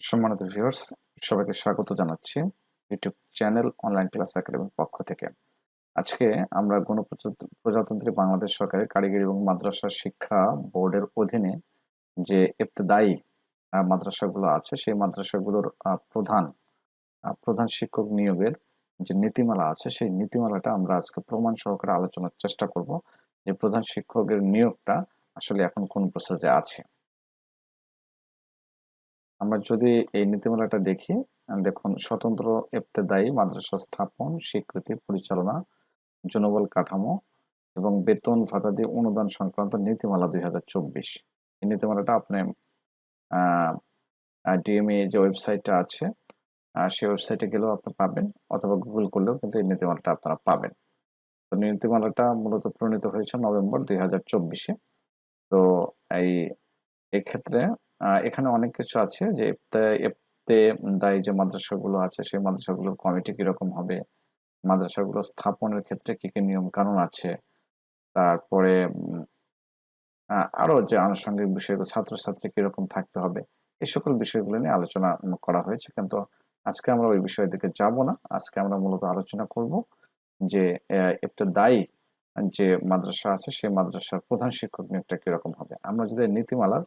সম্মানিত ভিউয়ার্স সবাইকে স্বাগত জানাচ্ছি ইউটিউব চ্যানেল অনলাইন ক্লাস একাডেমির পক্ষ থেকে। আজকে আমরা গণপ্রজাতন্ত্রী বাংলাদেশ সরকারের কারিগরি এবং মাদ্রাসা শিক্ষা বোর্ডের অধীনে যে ইবতদায়ী আহ, মাদ্রাসাগুলো আছে সেই মাদ্রাসাগুলোর প্রধান প্রধান শিক্ষক নিয়োগের যে নীতিমালা আছে সেই নীতিমালাটা আমরা আজকে প্রমাণ সহকারে আলোচনার চেষ্টা করব যে প্রধান শিক্ষকের নিয়োগটা আসলে এখন কোন প্রসেসে আছে। আমরা যদি এই নীতিমালাটা দেখি দেখুন, স্বতন্ত্র ইবতেদায়ী মাদ্রাসা স্থাপন, স্বীকৃতি, পরিচালনা, জনবল কাঠামো এবং বেতন ভাতাদি অনুদান সংক্রান্ত নীতিমালা দুই হাজার চব্বিশ। এই নীতিমালাটা আপনি ডিএমএ যে ওয়েবসাইটটা আছে সেই ওয়েবসাইটে গেলেও আপনি পাবেন অথবা গুগল করলেও কিন্তু এই নীতিমালাটা আপনারা পাবেন। তো নীতিমালাটা মূলত প্রণীত হয়েছে নভেম্বর দুই হাজার চব্বিশে। তো এই, এক্ষেত্রে এখানে অনেক কিছু আছে যে এপ্তে দায়ী যে মাদ্রাসাগুলো আছে সেই মাদ্রাসাগুলোর কমিটি কীরকম হবে? মাদ্রাসাগুলো স্থাপনের ক্ষেত্রে কি কি নিয়ম কানুন আছে? তারপরে উম, আহ, আরও যে আনুষঙ্গিক বিষয়গুলো ছাত্রছাত্রী কীরকম থাকতে হবে? এই সকল বিষয়গুলো নিয়ে আলোচনা করা হয়েছে। কিন্তু আজকে আমরা ওই বিষয়ের দিকে যাব না। আজকে আমরা মূলত আলোচনা করব যে একটা দায়ী যে মাদ্রাসা আছে সেই মাদ্রাসার প্রধান শিক্ষক নিয়োগটা কীরকম হবে? আমরা যদি নীতিমালার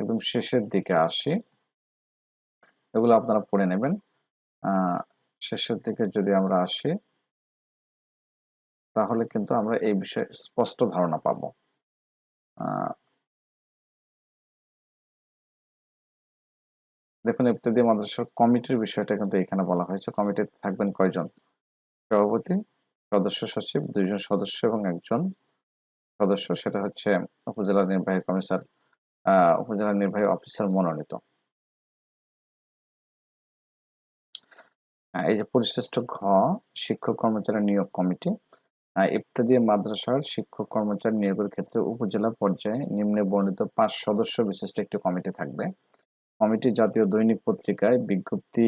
একদম শেষের দিকে আসি। এগুলো আপনারা পড়ে নেবেন। শেষের দিকে যদি আমরা আসি, তাহলে কিন্তু আমরা এই বিষয়ে স্পষ্ট ধারণা পাবো। দেখুন, ইবতদায়ী মাদ্রাসার কমিটির বিষয়টা কিন্তু এখানে বলা হয়েছে। কমিটিতে থাকবেন কয়জন? সভাপতি, সদস্য সচিব, দুইজন সদস্য এবং একজন সদস্য। সেটা হচ্ছে উপজেলা নির্বাহী কমিশনার উপজেলা নির্বাহী অফিসার মনোনীত। এই যে পরিশিষ্ট ঘ, শিক্ষক কর্মচারী নিয়োগ কমিটি। ইত্যাদি মাদ্রাসার শিক্ষক কর্মচারী নিয়োগের ক্ষেত্রে উপজেলা পর্যায়ে নিম্নে বর্ণিত পাঁচ সদস্য বিশিষ্ট একটি কমিটি থাকবে। কমিটি জাতীয় দৈনিক পত্রিকায় বিজ্ঞপ্তি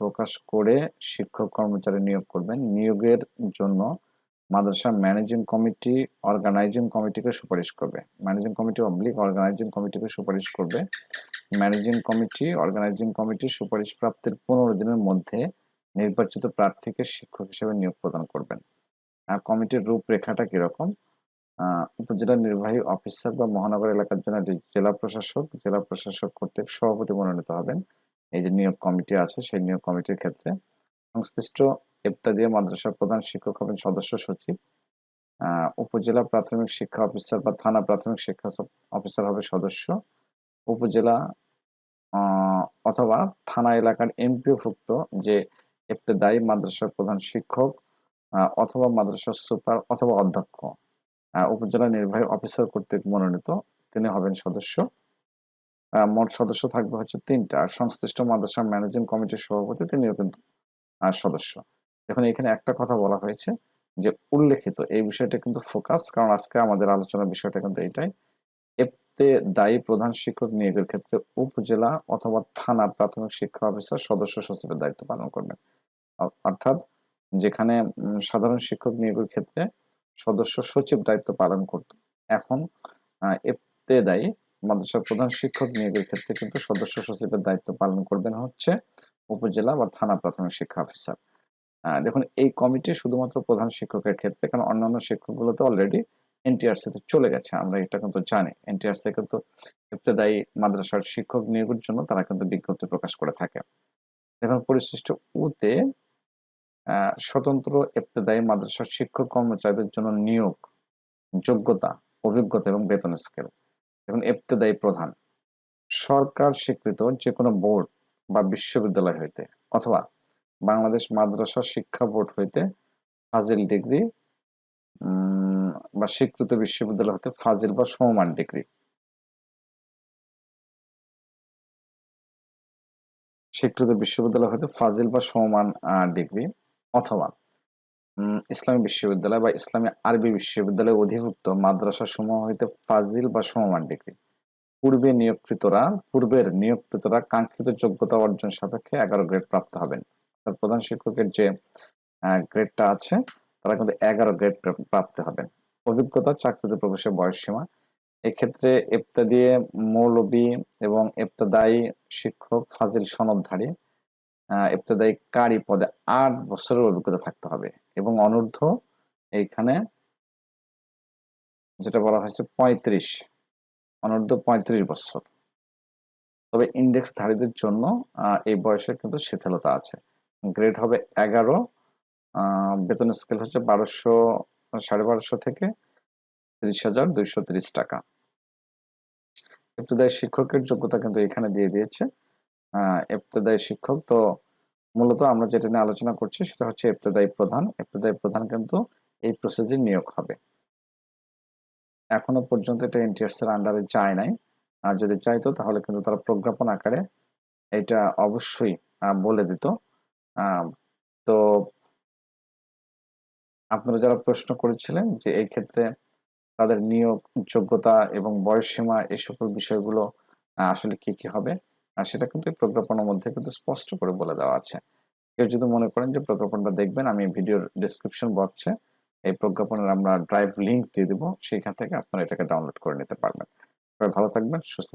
প্রকাশ করে শিক্ষক কর্মচারী নিয়োগ করবেন। নিয়োগের জন্য মাদ্রাসা ম্যানেজিং কমিটি অর্গানাইজিং কমিটিকে সুপারিশ করবে। ম্যানেজিং কমিটি অবলিক অর্গানাইজিং কমিটিকে সুপারিশ করবে। ম্যানেজিং কমিটি অর্গানাইজিং কমিটি সুপারিশ প্রাপ্তির পনেরো দিনের মধ্যে নির্বাচিত প্রার্থীকে শিক্ষক হিসেবে নিয়োগ প্রদান করবেন। আর কমিটির রূপরেখাটা কীরকম? উপজেলা নির্বাহী অফিসার বা মহানগর এলাকার জন্য জেলা প্রশাসক জেলা প্রশাসক কর্তৃক সভাপতি মনোনীত হবেন। এই যে নিয়োগ কমিটি আছে, সেই নিয়োগ কমিটির ক্ষেত্রে সংশ্লিষ্ট ইবতদায়ী মাদ্রাসার প্রধান শিক্ষক হবেন সদস্য সচিব। উপজেলা প্রাথমিক শিক্ষা অফিসার বা থানা প্রাথমিক শিক্ষা অফিসার হবে সদস্য। উপজেলা অথবা থানা এলাকার এমপিওভুক্ত যে ইবতদায়ী মাদ্রাসার প্রধান শিক্ষক অথবা মাদ্রাসার সুপার অথবা অধ্যক্ষ উপজেলা নির্বাহী অফিসার কর্তৃক মনোনীত তিনি হবেন সদস্য। মোট সদস্য থাকবে হচ্ছে তিনটা। আর সংশ্লিষ্ট মাদ্রাসা ম্যানেজিং কমিটির সভাপতি তিনিও কিন্তু সদস্য। এখন এখানে একটা কথা বলা হয়েছে যে উল্লেখিত, এই বিষয়টা কিন্তু ফোকাস কারণ আজকে আমাদের আলোচনার বিষয়টা কিন্তু এটাই এতে দায়ী প্রধান শিক্ষক নিয়োগের ক্ষেত্রে উপজেলা অথবা থানা প্রাথমিক শিক্ষা অফিসার সদস্য সচিবের দায়িত্ব পালন করবেন। অর্থাৎ যেখানে সাধারণ শিক্ষক নিয়োগের ক্ষেত্রে সদস্য সচিব দায়িত্ব পালন করত। এখন এতে দায়ী মাদ্রাসার প্রধান শিক্ষক নিয়োগের ক্ষেত্রে কিন্তু সদস্য সচিবের দায়িত্ব পালন করবেন হচ্ছে উপজেলা বা থানা প্রাথমিক শিক্ষা অফিসার দেখুন, এই কমিটি শুধুমাত্র প্রধান শিক্ষকের ক্ষেত্রে, কারণ অন্যান্য শিক্ষকগুলো তো অলরেডি এনটিআরসি তে চলে গেছে, আমরা এটা কিন্তু জানি। এনটিআরসি কিন্তু ইবতদায়ী মাদ্রাসার শিক্ষক নিয়োগের জন্য তারা কিন্তু বিজ্ঞপ্তি প্রকাশ করে থাকে। এখন পরিশিষ্ট উতে স্বতন্ত্র ইবতদায়ী মাদ্রাসার শিক্ষক কর্মচারীদের জন্য নিয়োগ, যোগ্যতা, অভিজ্ঞতা এবং বেতন স্কেল এখন ইবতদায়ী প্রধান, সরকার স্বীকৃত যে কোনো বোর্ড বা বিশ্ববিদ্যালয় হইতে, অথবা বাংলাদেশ মাদ্রাসা শিক্ষা বোর্ড হইতে ফাজিল ডিগ্রি বা স্বীকৃত বিশ্ববিদ্যালয় হতে ফাজিল বা সমমান ডিগ্রি স্বীকৃত বিশ্ববিদ্যালয় হতে ফাজিল বা সমমান ডিগ্রি অথবা ইসলামী বিশ্ববিদ্যালয় বা ইসলামী আরবি বিশ্ববিদ্যালয়ে অধিভুক্ত মাদ্রাসা সমূহ হইতে ফাজিল বা সমমান ডিগ্রি পূর্বে নিয়োগকৃতরা, পূর্বের নিয়োগকৃতরা কাঙ্ক্ষিত যোগ্যতা অর্জন সাপেক্ষে এগারো গ্রেড প্রাপ্ত হবেন। প্রধান শিক্ষকের যে গ্রেডটা আছে তারা কিন্তু এগারো গ্রেড প্রাপ্ত হবেন। অভিজ্ঞতা চাকরিতে প্রবেশের বয়স সীমা এক্ষেত্রে ইবতদি মৌলবী এবং ইবতদায়ী শিক্ষক ফাজিল সনদধারী আহ, কারি পদে আট বছরের অভিজ্ঞতা থাকতে হবে এবং অনূর্ধ্ব এইখানে যেটা বলা হয়েছে পঁয়ত্রিশ অনূর্ধ্ব পঁয়ত্রিশ বছর। তবে ইন্ডেক্স ধারীদের জন্য এই বয়সে কিন্তু শিথিলতা আছে। গ্রেড হবে এগারো। বেতন স্কেল হচ্ছে বারোশো সাড়ে বারোশো থেকে তিরিশ হাজার দুইশো তিরিশ টাকা। ইবতদায়ী শিক্ষকের যোগ্যতা কিন্তু এখানে দিয়ে দিয়েছে। আহ, শিক্ষক তো মূলত আমরা যেটা নিয়ে আলোচনা করছি সেটা হচ্ছে ইবতদায়ী প্রধান। ইবতদায়ী প্রধান কিন্তু এই প্রসেসে নিয়োগ হবে। এখনও পর্যন্ত এটা এনটিএস এর আন্ডারে যায় নাই। আর যদি চাইতো তাহলে কিন্তু তারা প্রজ্ঞাপন আকারে এটা অবশ্যই বলে দিত। তো আপনারা যারা প্রশ্ন করেছিলেন যে এই ক্ষেত্রে তাদের নিয়োগ যোগ্যতা এবং বয়সসীমা এই সকল বিষয়গুলো আসলে কি কি হবে? সেটা কিন্তু প্রজ্ঞাপনের মধ্যে কিন্তু স্পষ্ট করে বলে দেওয়া আছে। কেউ যদি মনে করেন যে প্রজ্ঞাপনটা দেখবেন, আমি ভিডিওর ডিসক্রিপশন বক্সে এই প্রজ্ঞাপনের আমরা ড্রাইভ লিংক দিয়ে দিব সেখান থেকে আপনারা এটাকে ডাউনলোড করে নিতে পারবেন। ভালো থাকবেন, সুস্থ